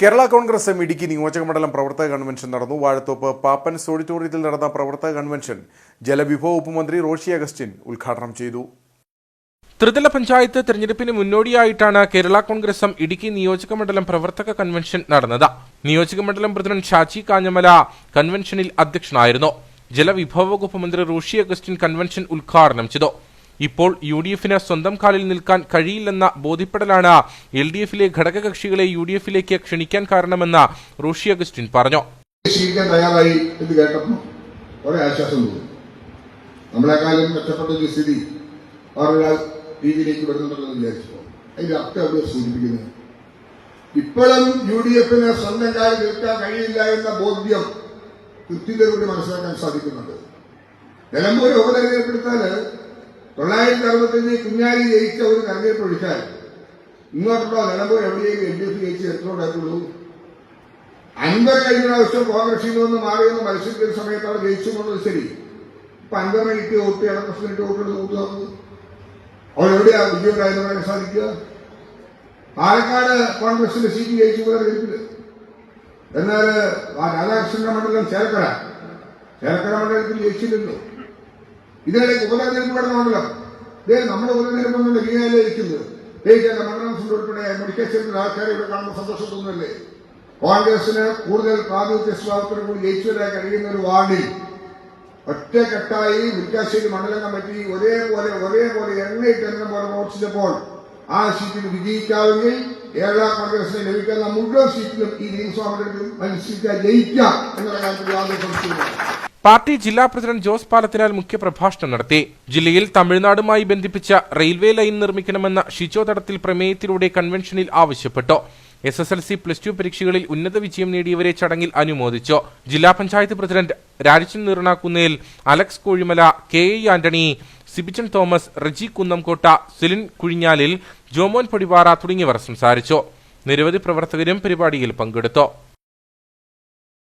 Kerala Congress M Idukki നിയോജക മണ്ഡലം പ്രവർത്തക കൺവെൻഷൻ നടന്നു. വാഴത്തോപ്പ് പാപ്പൻസ് ഓഡിറ്റോറിയത്തിൽ നടന്ന പ്രവർത്തക കൺവെൻഷൻ ജലവിഭവ വകുപ്പ് മന്ത്രി റോഷി അഗസ്റ്റിൻ ഉദ്ഘാടനം ചെയ്തു. ത്രിതല പഞ്ചായത്ത് തെരഞ്ഞെടുപ്പിന് മുന്നോടിയായിട്ടാണ് കേരള കോൺഗ്രസ് എം ഇടുക്കി നിയോജക മണ്ഡലം പ്രവർത്തക കൺവെൻഷൻ നടന്നത്. നിയോജക മണ്ഡലം പ്രസിഡന്റ് ഷാജി കാഞ്ഞമല കൺവെൻഷനിൽ അധ്യക്ഷനായിരുന്നു. ജലവിഭവ വകുപ്പ് മന്ത്രി റോഷി അഗസ്റ്റിൻ കൺവെൻഷൻ ഉദ്ഘാടനം ചെയ്തു. ഇപ്പോൾ യു ഡി എഫിന് സ്വന്തം കാലിൽ നിൽക്കാൻ കഴിയില്ലെന്ന ബോധ്യപ്പെടലാണ് എൽ ഡി എഫിലെ ഘടകകക്ഷികളെ യു ഡി എഫിലേക്ക് ക്ഷണിക്കാൻ കാരണമെന്ന് റോഷി അഗസ്റ്റിൻ പറഞ്ഞു. തയ്യാറായി എന്ന് കേട്ടപ്പോൾ കുറെ ആശ്വാസം തോന്നി. നമ്മളെക്കാളും മെച്ചപ്പെട്ട ഒരു സ്ഥിതി വേറൊരാൾ രീതിയിലേക്ക് വരുന്നുണ്ടെന്ന് വിചാരിച്ചപ്പോൾ അതിന്റെ അർത്ഥം അവിടെ സൂചിപ്പിക്കുന്നത്? ഇപ്പോഴും യു ഡി എഫിന് സ്വന്തം കാര്യം നിൽക്കാൻ കഴിയില്ല എന്ന ബോധ്യം കൃത്യതയോടെ മനസ്സിലാക്കാൻ സാധിക്കുന്നുണ്ട്. നിലമ്പൂർ ഉപതെരഞ്ഞെടുപ്പെടുത്താൽ തൊള്ളായിരത്തി അറുപത്തഞ്ച് കുഞ്ഞാലി ജയിച്ച ഒരു തെരഞ്ഞെടുപ്പ് ഒഴിച്ചാൽ ഇങ്ങോട്ടുള്ള നിലമ്പൂർ എവിടെയും എൽ ഡി എഫ് ജയിച്ച് എത്ര അൻപത് കഴിഞ്ഞ പ്രാവശ്യം കോൺഗ്രസിൽ നിന്ന് മാറിയെന്ന് മത്സരിക്കുന്ന സമയത്ത് അവിടെ ജയിച്ചു എന്നുള്ളത് ശരി. ഇപ്പൊ അൻപത് കിട്ടിയ വോട്ട് ഇടപ്രസിന് കിട്ടിയ വോട്ടുകൾ കൂട്ടുന്നത് അവിടെ എവിടെയാ വിജയരായെന്ന് പറയാൻ സാധിക്കുക? പാലക്കാട് കോൺഗ്രസിന്റെ സീറ്റ് ജയിച്ചു പോലെ തെരഞ്ഞെടുപ്പിൽ എന്നാൽ രാധാകൃഷ്ണന്റെ മണ്ഡലം ചേർക്കട ചേർക്കട മണ്ഡലത്തിൽ ജയിച്ചില്ലല്ലോ. ഇതിനിടയ്ക്ക് ഉപതെരഞ്ഞെടുപ്പ് നടന്ന ഇതേ നമ്മുടെ ഉപതെരഞ്ഞെടുപ്പ് എന്നുള്ള ഗീനയിലേ ഇരിക്കുന്നത് മണ്ഡലം ഉൾപ്പെടെ മെഡിക്കൽ സെന്ററിൽ ആൾക്കാരെ ഇവിടെ കാണുമ്പോൾ സന്തോഷം തോന്നുന്നല്ലേ കോൺഗ്രസിന് കൂടുതൽ പ്രാതിനിധ്യ സ്വഭാവത്തിന് കൂടി ജയിച്ചു വരാൻ കഴിയുന്ന ഒരു വാർഡിൽ ഒറ്റക്കെട്ടായി മുരിക്കാശ്ശേരി മണ്ഡലം കമ്മിറ്റി ഒരേപോലെ ഒരേപോലെ എണ്ണയിട്ട് എണ്ണ പോലെ പ്രവർത്തിച്ചപ്പോൾ ആ സീറ്റിൽ വിജയിക്കാമെങ്കിൽ കേരള കോൺഗ്രസിന് ലഭിക്കുന്ന മുഴുവൻ സീറ്റിലും ഈ നിയമസഭാ മണ്ഡലത്തിൽ മത്സരിക്കാൻ ജയിക്കാം എന്നുള്ള കാര്യത്തിൽ യാതൊരു സംശയവുമില്ല. പാർട്ടി ജില്ലാ പ്രസിഡന്റ് ജോസ് പാലത്തിനാൽ മുഖ്യപ്രഭാഷണം നടത്തി. ജില്ലയിൽ തമിഴ്നാടുമായി ബന്ധിപ്പിച്ച റെയിൽവേ ലൈൻ നിർമ്മിക്കണമെന്ന ഷിജോ തടത്തിൽ പ്രമേയത്തിലൂടെ കൺവെൻഷനിൽ ആവശ്യപ്പെട്ടു. S S L C plus two പരീക്ഷകളിൽ ഉന്നത വിജയം നേടിയവരെ ചടങ്ങിൽ അനുമോദിച്ചു. ജില്ലാ panchayat president Rajan Neeranakkunnel Alex Kozhimala K A Antony Sibichan Thomas Reji Kunnamkotta Silin Kuzhinjalil Jomon Podivara തുടങ്ങിയവർ സംസാരിച്ചു. നിരവധി പ്രവർത്തകരും പരിപാടിയിൽ പങ്കെടുത്തു.